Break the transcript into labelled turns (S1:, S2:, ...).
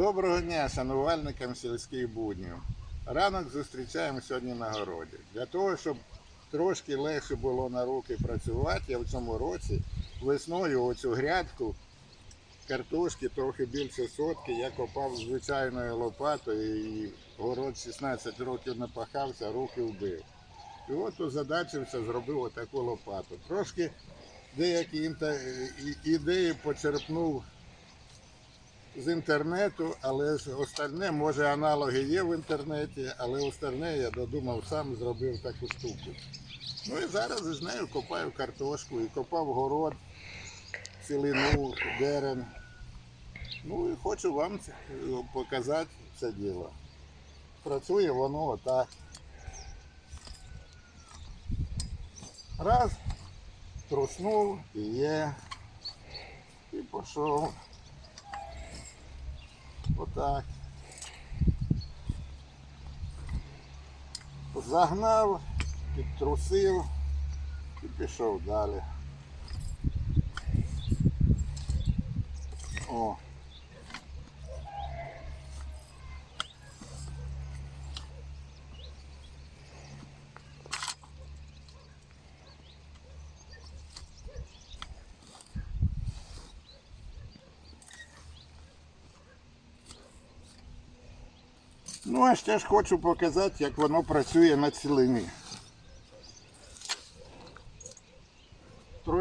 S1: Доброго дня, шанувальникам сільських буднів. Ранок зустрічаємо сьогодні на городі. Для того, щоб трошки легше було на руки працювати, я в цьому році весною оцю грядку картошки трохи більше сотки, я копав звичайною лопатою і город 16 років напахався, руки вбив. І от озадачився, зробив отаку лопату. Трошки деякі ідеї почерпнув з інтернету, але ж остальне, може аналоги є в інтернеті, але остальне я додумав сам, зробив таку штуку. Ну і зараз з нею копаю картошку і копав город, цілину, дерен. Ну і хочу вам е, показати це діло. Працює воно отак. Раз, труснув і є. І пішов. Отак. Загнав, підтрусив і пішов далі. О. Ну, а ще ж хочу показати, як воно працює на цілині.